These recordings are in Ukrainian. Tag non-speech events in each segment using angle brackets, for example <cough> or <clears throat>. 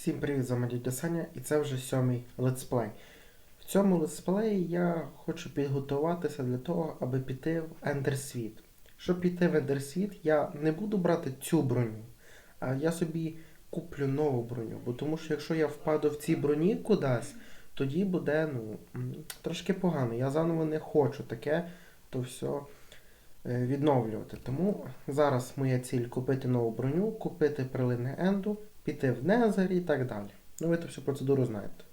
Всім привіт, з вами дядя Саня, і це вже сьомий летсплей. В цьому летсплеї я хочу підготуватися для того, аби піти в Ендерсвіт. Щоб піти в Ендерсвіт, я не буду брати цю броню, а я собі куплю нову броню. Бо тому що якщо я впаду в цій броні кудись, тоді буде ну, трошки погано. Я заново не хочу таке, то все е, відновлювати. Тому зараз моя ціль купити нову броню, купити прилини Енду, піти в Незер і так далі. Ну, ви ту всю процедуру знаєте.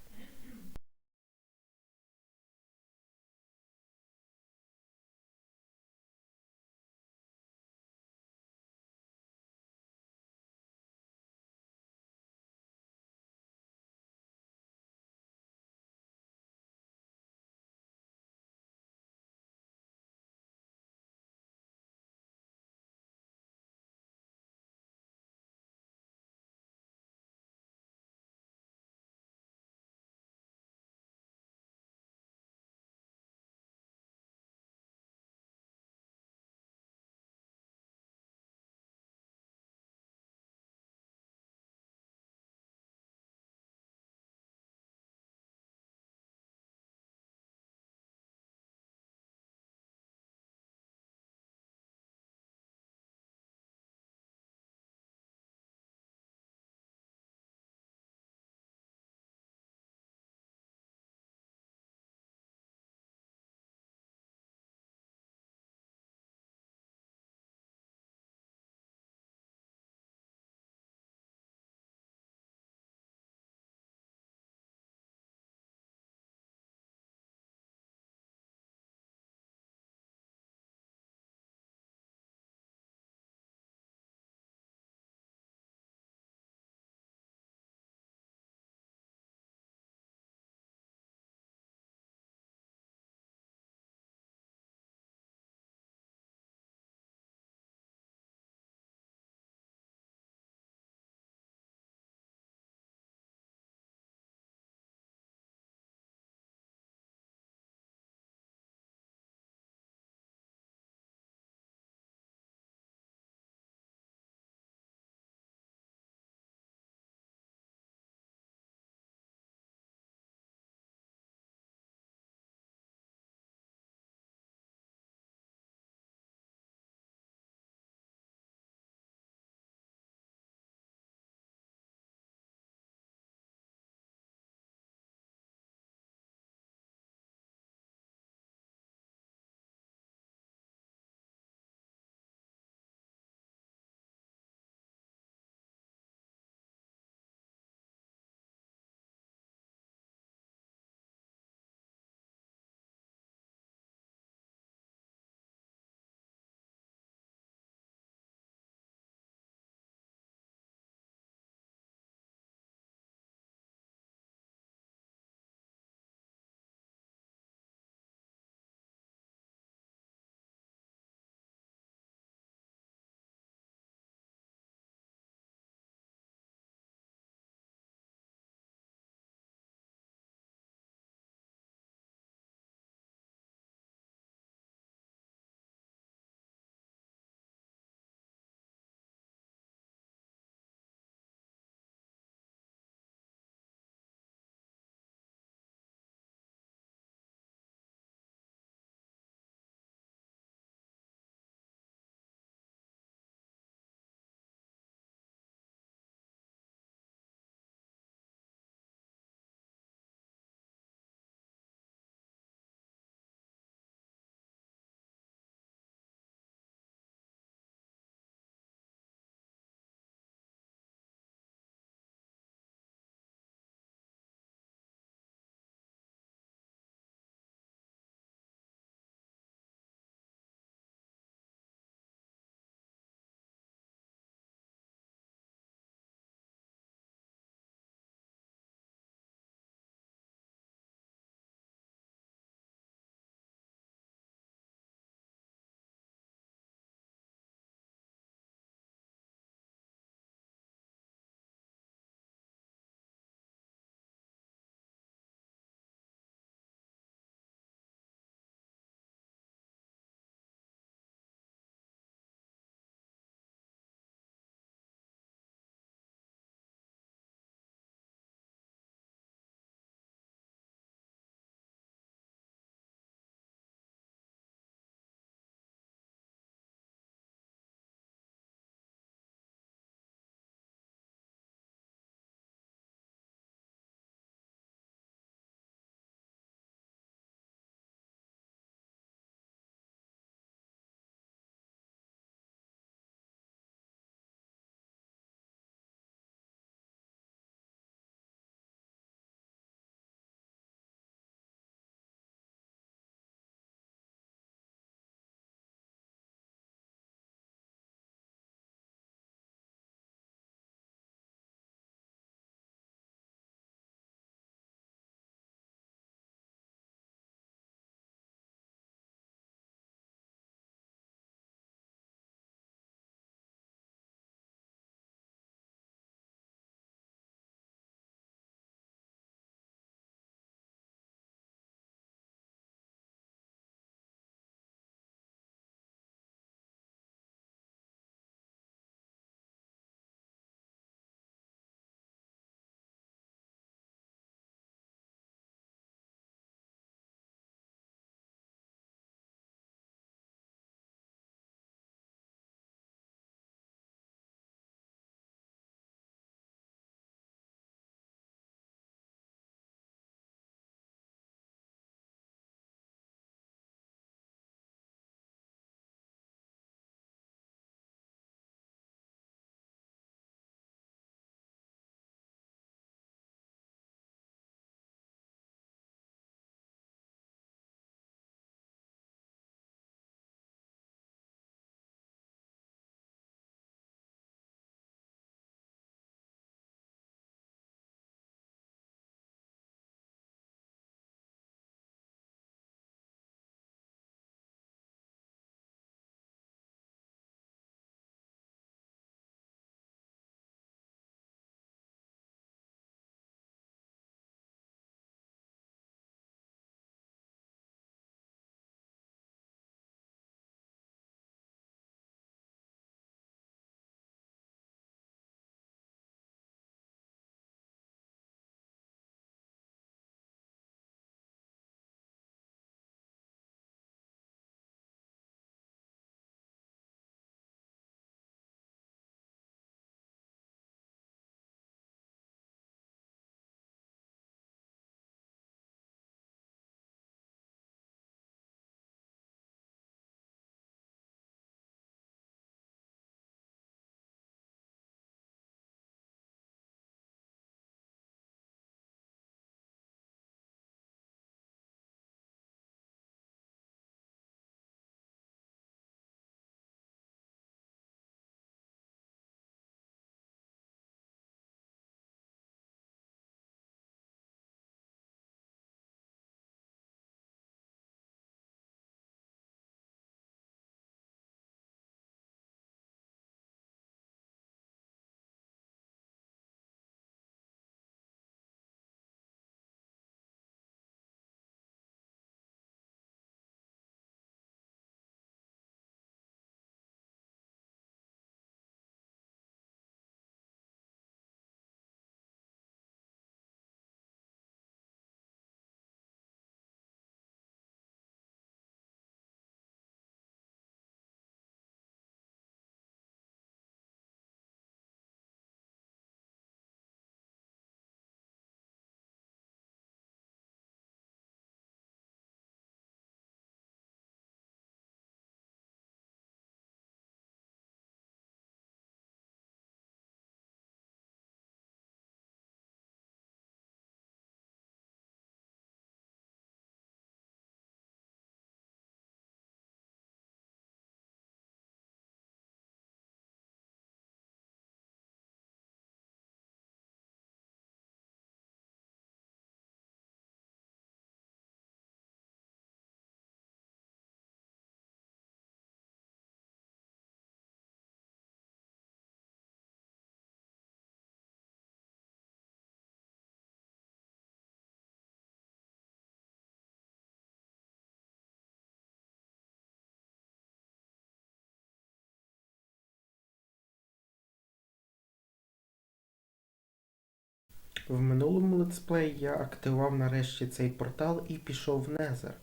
В минулому летсплеї я активував нарешті цей портал і пішов в Незер.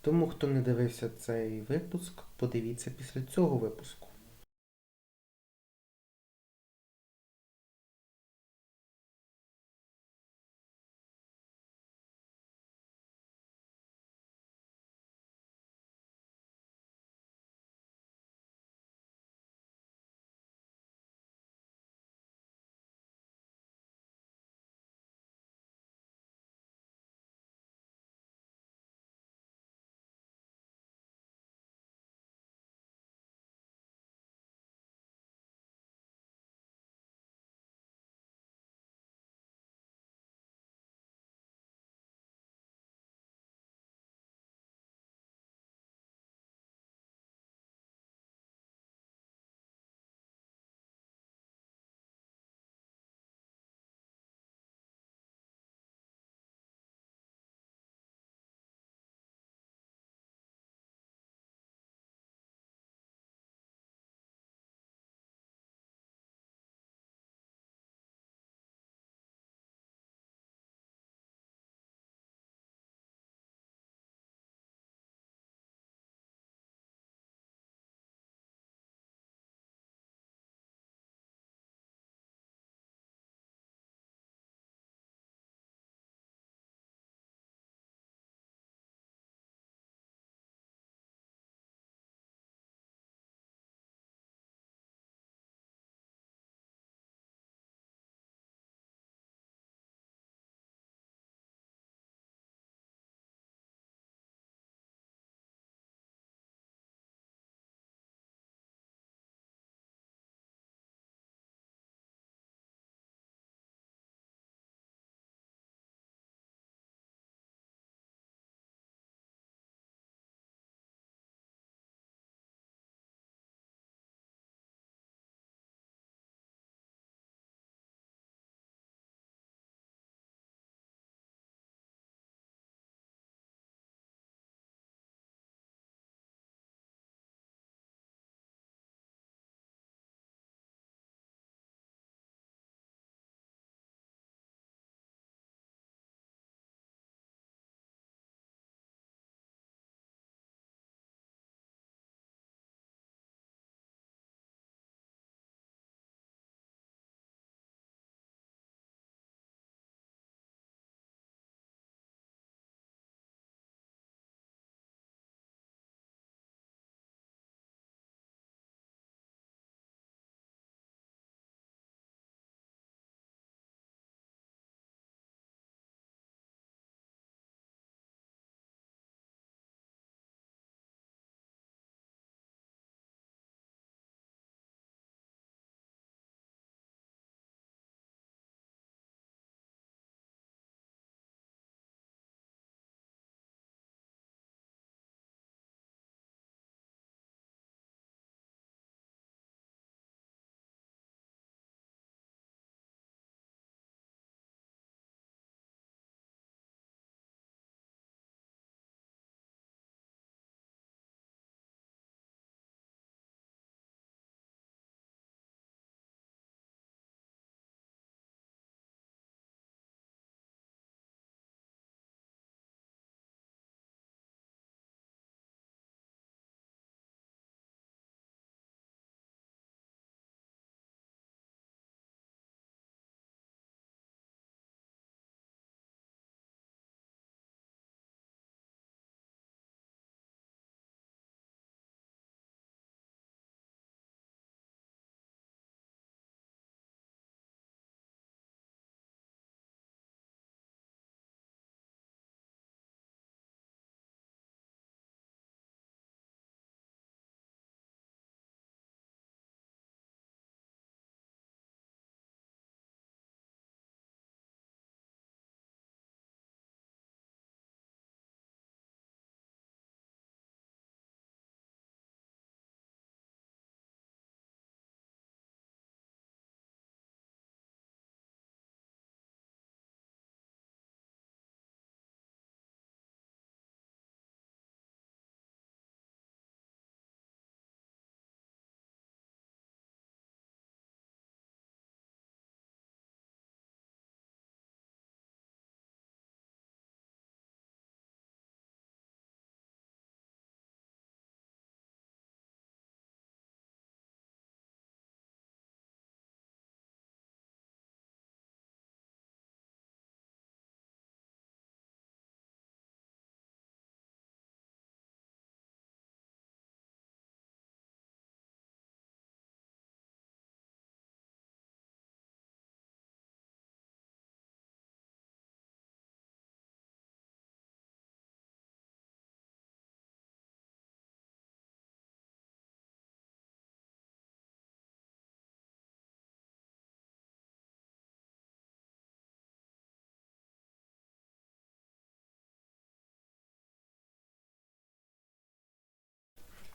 Тому, хто не дивився цей випуск, подивіться після цього випуску.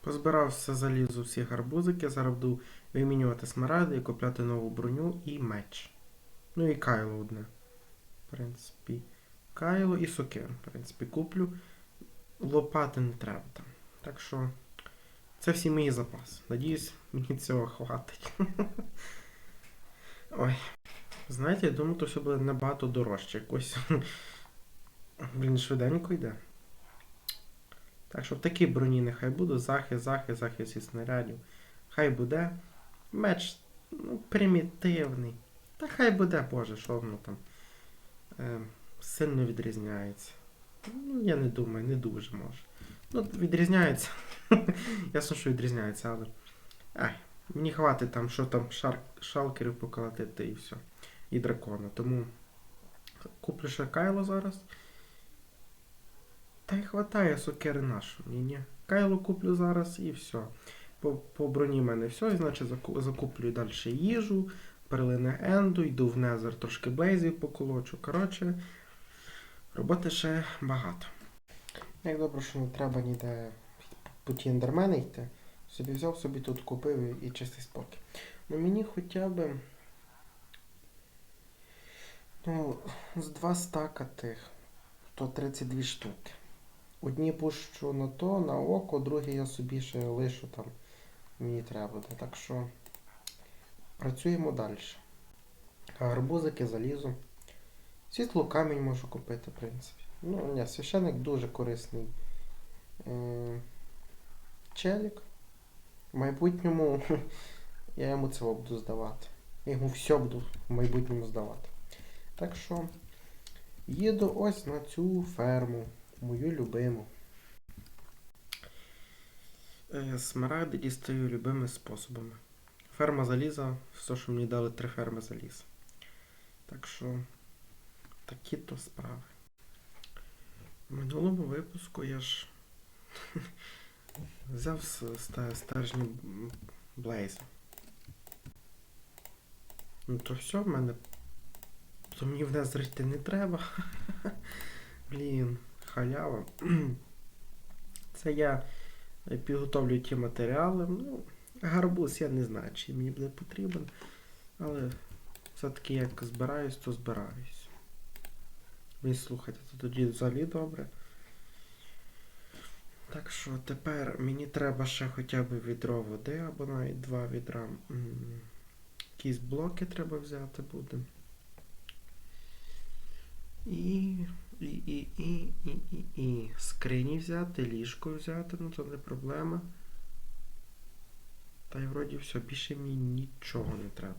Позбирав все залізо, всі гарбузики, зараз буду вимінювати смарагди і купляти нову броню і меч. Ну і кайло одне. В принципі. Кайло і сокир, в принципі, куплю. Лопати не треба там. Так що це всі мої запаси. Надіюсь, мені цього хватить. <laughs> Ой. Знаєте, я думаю, то все буде набагато дорожче. Якось. <laughs> Блін, швиденько йде. Так що в такій броні нехай буде. Захист, захист, захист від снарядів. Хай буде. Меч ну, примітивний. Та хай буде, боже, що воно там. Е, сильно відрізняється. Ну, я не думаю, не дуже може. Ну, відрізняється. <laughs> Ясно, що відрізняється, але. Ай, мені хватить там, що там шар... шалкерів поколотити і все. І дракона. Тому куплю ще Кайло зараз. Та й хватає сокири нашу. Ні-ні. Кайло куплю зараз і все. По, по броні в мене все, і значить закуплю далі їжу, перлини Енду, йду в Незер, трошки блейзів поколочу. Коротше, роботи ще багато. Як добре, що не треба ніде по ті йти. Собі взяв, собі тут купив і, чистий спокій. Ну мені хоча б. Ну, з два стака тих, то 32 штуки. Одні пущу на то, на око, другі я собі ще лишу там. Мені треба буде. Так що працюємо далі. Гарбузики, залізу. Світло камінь можу купити, в принципі. Ну, ні, священик дуже корисний е- челік. В майбутньому <laughs> я йому це буду здавати. Я йому все буду в майбутньому здавати. Так що їду ось на цю ферму, мою любиму. Е, Смарагди дістаю любими способами. Ферма заліза, все, що мені дали три ферми заліза. Так що такі то справи. В минулому випуску я ж <laughs> взяв стержні Блейза. Ну то все в мене. Нас зрити не треба. <laughs> Блін, халява. <clears throat> Це я е, підготовлю ті матеріали. Ну, гарбуз я не знаю, чи мені буде потрібен. Але все-таки як збираюсь, то збираюсь. Ви слухайте, то тоді взагалі добре. Так що тепер мені треба ще хоча б відро води або навіть два відра. Якісь блоки треба взяти буде. І. І, і, і, і, і, і. Скрині взяти, ліжко взяти, ну це не проблема. Та й вроді все, більше мені нічого не треба.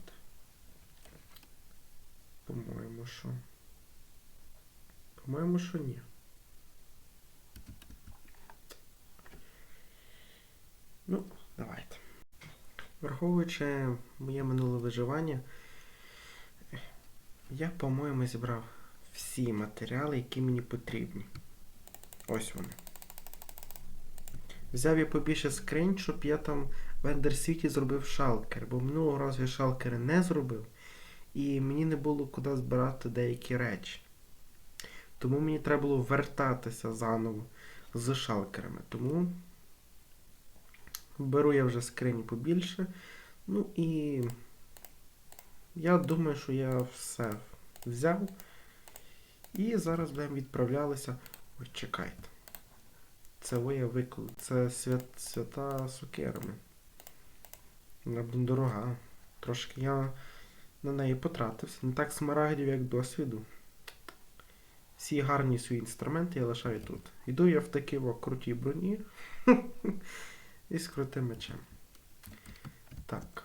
По-моєму, що. По-моєму, що ні. Ну, давайте. Враховуючи моє минуле виживання, я, по-моєму, зібрав всі матеріали, які мені потрібні. Ось вони. Взяв я побільше скринь, щоб я там в Ендерсвіті зробив шалкер, бо минулого разу я шалкери не зробив, і мені не було куди збирати деякі речі. Тому мені треба було вертатися заново з шалкерами. Тому беру я вже скрині побільше. Ну і я думаю, що я все взяв. І зараз будемо відправлялися. Ой, чекайте. Це я виклик. Це свят... свята сукерами. Вона дорога. Трошки я на неї потратився. Не так смарагдів, як досвіду. Всі гарні свої інструменти я лишаю тут. Йду я в такі о, круті броні. <laughs> І з крутим мечем. Так.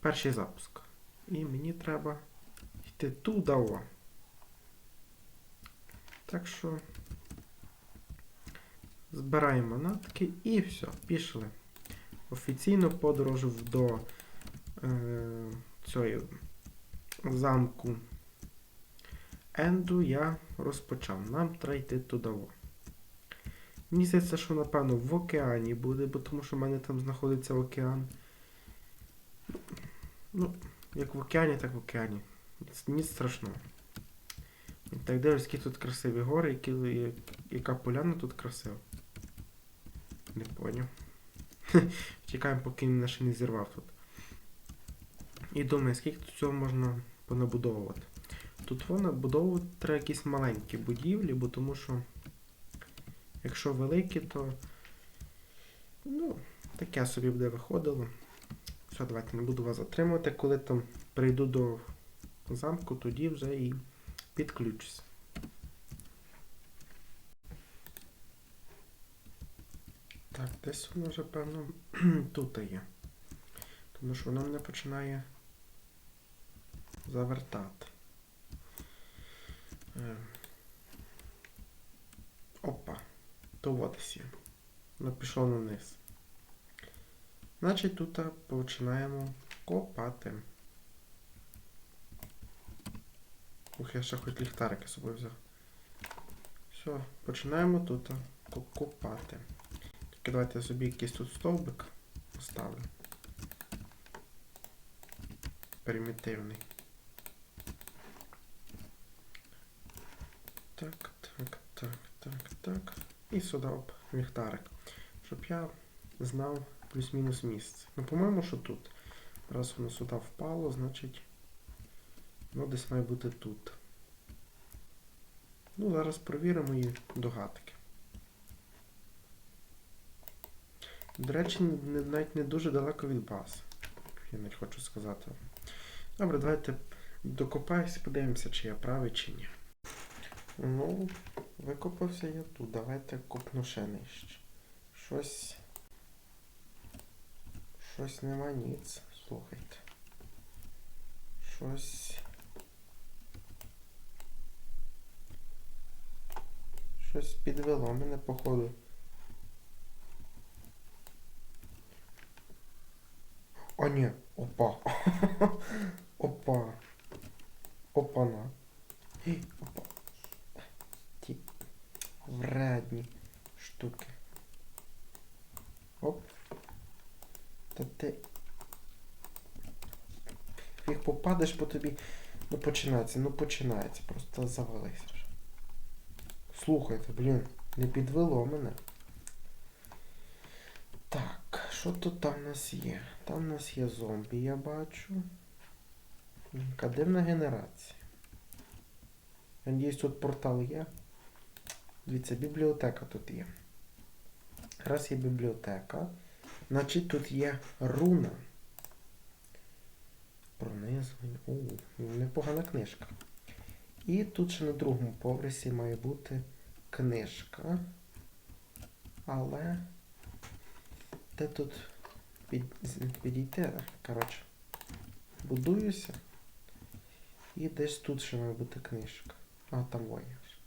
Перший запуск. І мені треба йти туди. О. Так що збираємо натки і все, пішли. Офіційно подорож до е, цієї замку Енду я розпочав. Нам треба йти туди. Мені що напевно в океані буде, бо тому що в мене там знаходиться океан. Ну, як в океані, так в океані. Ніц страшного. Так дивлюсь, які тут красиві гори, які, яка поляна тут красива. Не поняв. <laughs> Чекаємо, поки він нас не зірвав тут. І думаю, скільки тут цього можна понабудовувати. Тут воно набудовувати треба якісь маленькі будівлі, бо тому що якщо великі, то ну, таке собі буде виходило. Все, давайте не буду вас затримувати. Коли там прийду до замку, тоді вже і підключуся. Так, десь воно вже, певно, <clears throat> тут є. Тому що воно мене починає завертати. Е, Опа. То от є. Воно пішло вниз. Значить, тут починаємо копати. Ух, я ще хоч ліхтарики з собою взяв. Все, починаємо тут ко- копати. Тільки давайте я собі якийсь тут стовбик поставлю. Примітивний. Так, так, так, так, так. І сюди оп, ліхтарик. Щоб я знав плюс-мінус місце. Ну, по-моєму, що тут. Раз воно сюди впало, значить воно десь має бути тут. Ну, зараз провіримо її догадки. До речі, не- навіть не дуже далеко від бази. Я навіть хочу сказати. Добре, давайте докопаюся, подивимося, чи я правий, чи ні. Ну, викопався я тут. Давайте копну ще нижче. Щось. Щось нема ніц. Слухайте. Щось. Щось підвело мене, походу. О, ні, опа. <laughs> Опа. Опана. Опа. Ті вредні штуки. Оп. Та ти. Їх попадеш по тобі. Ну починається, ну починається. Просто завалися вже. Слухайте, блін, не підвело мене. Так, що тут там у нас є? Там у нас є зомбі, я бачу. Яка дивна генерація. Я надіюсь, тут портал є. Дивіться, бібліотека тут є. Раз є бібліотека, значить тут є руна. Пронизування. О, непогана книжка. І тут ще на другому поверсі має бути книжка. Але де тут під, підійти? Коротше, будуюся. І десь тут ще має бути книжка. А, там воєш.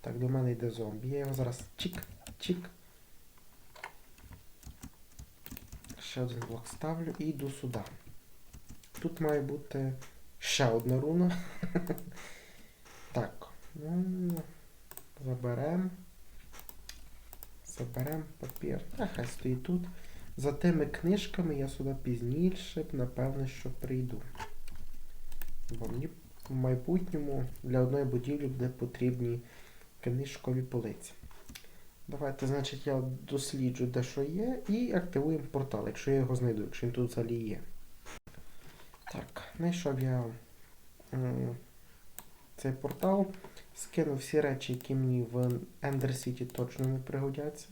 Так, до мене йде зомбі. Я його зараз чик, чик. Ще один блок ставлю і йду сюди. Тут має бути ще одна руна. <laughs> Так. Ну, заберем. Заберем папір. А хай стоїть тут. За тими книжками я сюди пізніше, напевно, що прийду. Бо мені в майбутньому для одної будівлі буде потрібні книжкові полиці. Давайте, значить, я досліджу, де що є, і активуємо портал, якщо я його знайду, якщо він тут взагалі є. Так, знайшов я м, цей портал, скинув всі речі, які мені в Ender City точно не пригодяться.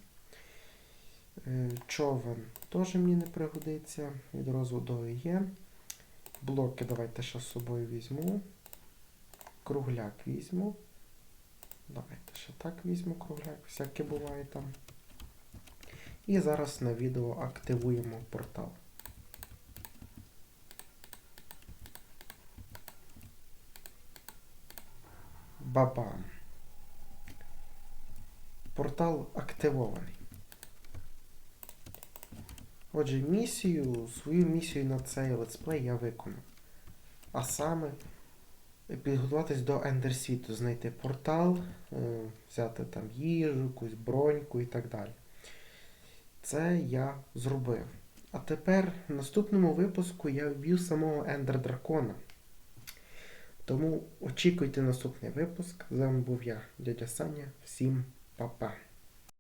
Е, Човен теж мені не пригодиться. Від розводою є. Блоки давайте ще з собою візьму. Кругляк візьму. Давайте ще так візьму кругляк, всяке буває там. І зараз на відео активуємо портал. Бабам. Портал активований. Отже, місію, свою місію на цей летсплей я виконав. А саме підготуватись до Ендерсвіту, знайти портал, е, взяти там їжу, якусь броньку і так далі. Це я зробив. А тепер в наступному випуску я вб'ю самого Ендер Дракона. Тому очікуйте наступний випуск. З вами був я, дядя Саня. Всім па-па.